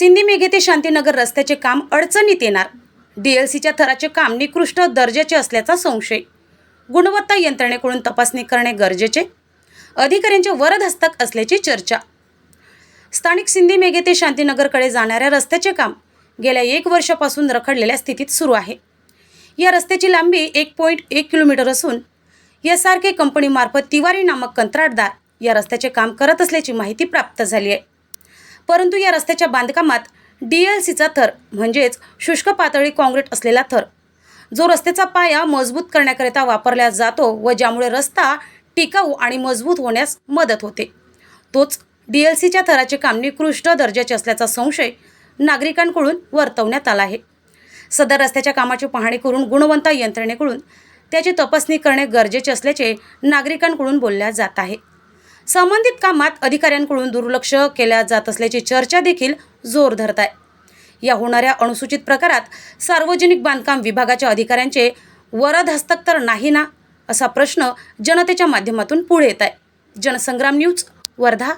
सिंधी मेघे ते शांतीनगर रस्त्याचे काम अडचणीत येणार. डी एल सीच्या थराचे काम निकृष्ट दर्जाचे असल्याचा संशय. गुणवत्ता यंत्रणेकडून तपासणी करणे गरजेचे. अधिकाऱ्यांचे वरदहस्तक असल्याची चर्चा. स्थानिक सिंधी मेघे ते शांतीनगरकडे जाणाऱ्या रस्त्याचे काम गेल्या एक वर्षापासून रखडलेल्या स्थितीत सुरू आहे. या रस्त्याची लांबी एक पॉईंट एक किलोमीटर असून यासारखे कंपनीमार्फत तिवारी नामक कंत्राटदार या रस्त्याचे काम करत असल्याची माहिती प्राप्त झाली आहे. परंतु या रस्त्याच्या बांधकामात डी एल सीचा थर म्हणजेच शुष्क पातळी काँक्रीट असलेला थर. जो रस्त्याचा पाया मजबूत करण्याकरिता वापरला जातो व ज्यामुळे रस्ता टिकाऊ आणि मजबूत होण्यास मदत होते. तोच डी एल सीच्या थराचे काम निकृष्ट दर्जाचे असल्याचा संशय नागरिकांकडून वर्तवण्यात आला आहे. सदर रस्त्याच्या कामाची पाहणी करून गुणवंत यंत्रणेकडून त्याची तपासणी करणे गरजेचे असल्याचे नागरिकांकडून बोलल्या जात आहे. संबंधित कामात अधिकाऱ्यांकडून दुर्लक्ष केल्या जात असल्याची चर्चा देखील जोर धरत आहे. या होणाऱ्या अनुसूचित प्रकारात सार्वजनिक बांधकाम विभागाच्या अधिकाऱ्यांचे वरद हस्तक तर नाही ना असा प्रश्न जनतेच्या माध्यमातून पुढे येत आहे. जनसंग्राम न्यूज वर्धा.